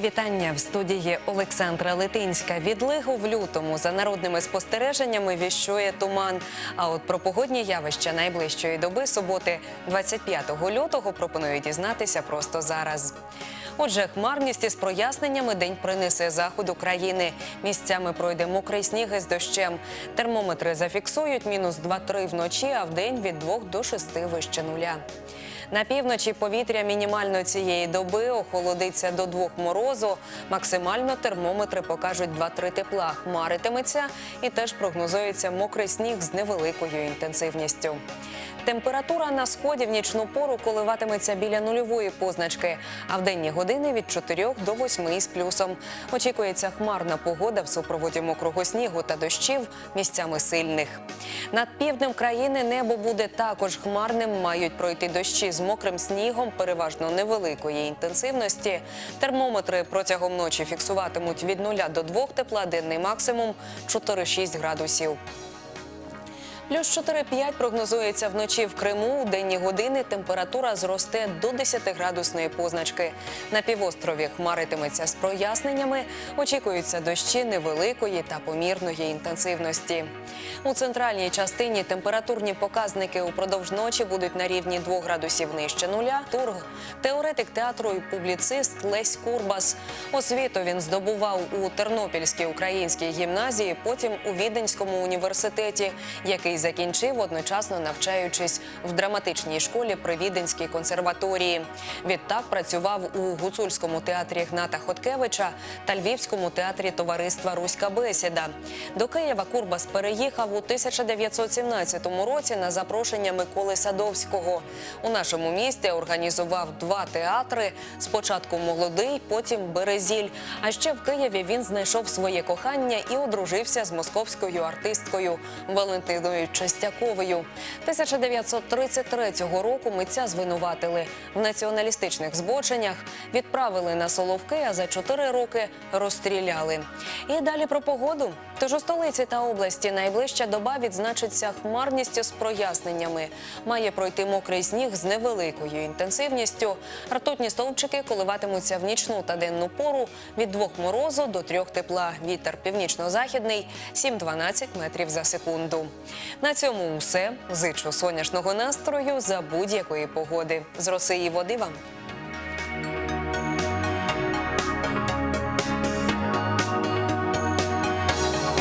вітання в студії Олександра Литинська. Відлигу в лютому за народними спостереженнями віщує туман. А от про погодні явища найближчої доби суботи, 25 лютого, пропоную дізнатися просто зараз. Отже, хмарність із проясненнями день принесе заходу країни. Місцями пройде мокрий сніг із дощем. Термометри зафіксують мінус 2-3 вночі, а вдень від 2 до 6 вище нуля. На півночі повітря мінімально цієї доби охолодиться до двох морозу. Максимально термометри покажуть 2-3 тепла. Хмаритиметься і теж прогнозується мокрий сніг з невеликою інтенсивністю. Температура на сході в нічну пору коливатиметься біля нульової позначки, а в денні години від 4 до 8 із плюсом. Очікується хмарна погода в супроводі мокрого снігу та дощів місцями сильних. Над півднем країни небо буде також хмарним. Мають пройти дощі з мокрим снігом, переважно невеликої інтенсивності. Термометри протягом ночі фіксуватимуть від 0 до 2 тепла, денний максимум 4-6 градусів. Плюс 4-5 прогнозується вночі в Криму. У денні години температура зросте до 10 градусної позначки. На півострові хмаритиметься з проясненнями. Очікуються дощі невеликої та помірної інтенсивності. У центральній частині температурні показники упродовж ночі будуть на рівні 2 градусів нижче нуля. Тург теоретик театру і публіцист Лесь Курбас. Освіту він здобував у Тернопільській українській гімназії, потім у Віденському університеті, який закінчив одночасно навчаючись в драматичній школі при Віденській консерваторії. Відтак працював у гуцульському театрі Гната Хоткевича та Львівському театрі товариства Руська бесіда. До Києва Курбас переїхав у 1917 році на запрошення Миколи Садовського. У нашому місті організував два театри: спочатку молодий, потім Березіль. А ще в Києві він знайшов своє кохання і одружився з московською артисткою Валентиною Чистяковою. 1933 року митця звинуватили в націоналістичних збоченнях, відправили на Соловки, а за чотири роки розстріляли. І далі про погоду. Тож у столиці та області найближча доба відзначиться хмарністю з проясненнями. Має пройти мокрий сніг з невеликою інтенсивністю. Ртутні стовпчики коливатимуться в нічну та денну пору від двох морозу до трьох тепла. Вітер північно-західний 7-12 метрів за секунду. На цьому все. Зичу сонячного настрою за будь-якої погоди. З роси і води вам.